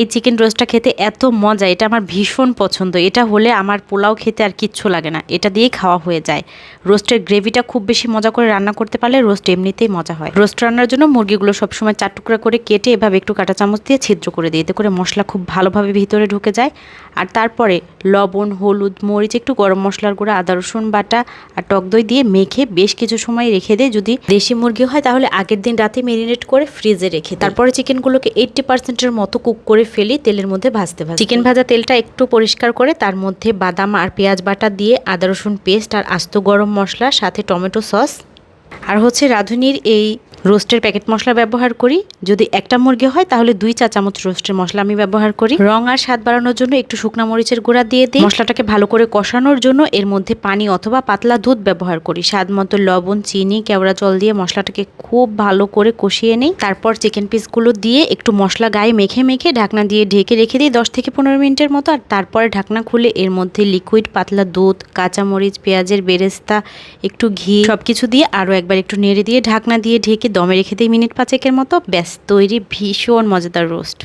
এই চিকেন রোস্টটা খেতে এত মজা, এটা আমার ভীষণ পছন্দ। এটা হলে আমার পোলাও খেতে আর কিচ্ছু লাগে না। এটা দিয়েই খাওয়া হয়ে যায়। রোস্টের গ্রেভিটা খুব বেশি মজা করে রান্না করতে পারলে রোস্ট এমনিতেই মজা হয়। রোস্ট রান্নার জন্য মুরগিগুলো সবসময় চার টুকরা করে কেটে এভাবে একটু কাঁটা চামচ দিয়ে ছিদ্র করে দিই। এতে করে মশলা খুব ভালোভাবে ভিতরে ঢুকে যায়। আর তারপরে লবণ, হলুদ, মরিচ, একটু গরম মশলার গুঁড়া, আদা, রসুন বাটা আর টক দই দিয়ে মেখে বেশ কিছু সময় রেখে দেয় যদি দেশি মুরগি হয় তাহলে আগের দিন রাতে মেরিনেট করে ফ্রিজে রেখে তারপরে চিকেনগুলোকে এইট্টি পার্সেন্টের মতো কুক করে ফেলি, তেলের মধ্যে ভাজতে ভাজতে। চিকেন ভাজা তেলটা একটু পরিষ্কার করে, তার মধ্যে বাদাম আর পেঁয়াজ বাটা দিয়ে আদা রসুন পেস্ট আর আস্ত গরম মশলা, সাথে টমেটো সস। আর হচ্ছে রাঁধুনির এই রোস্টের প্যাকেট মশলা ব্যবহার করি। যদি একটা মুরগি হয়, তাহলে দুই চা চামচ রোস্টের মশলা আমি ব্যবহার করি। রং আর স্বাদ বাড়ানোর জন্য একটু শুকনা মরিচের গুঁড়া দিয়ে দিই। মশলাটাকে ভালো করে কষানোর জন্য এর মধ্যে পানি অথবা পাতলা দুধ ব্যবহার করি। স্বাদ মতো লবণ, চিনি, কেওড়া জল দিয়ে মশলাটাকে খুব ভালো করে কষিয়ে নিই। তারপর চিকেন পিসগুলো দিয়ে একটু মশলা গায়ে মেখে মেখে ঢাকনা দিয়ে ঢেকে রেখে দিই দশ থেকে পনেরো মিনিটের মতো। আর তারপরে ঢাকনা খুলে এর মধ্যে লিকুইড পাতলা দুধ কাঁচামরিচ পেঁয়াজের বেরেস্তা, একটু ঘি সব কিছু দিয়ে আরও একবার একটু নেড়ে দিয়ে ঢাকনা দিয়ে ঢেকে দমে রেখে দিই মিনিট পাঁচেকের মতো। ব্যাস তৈরি ভীষণ মজাদার রোস্ট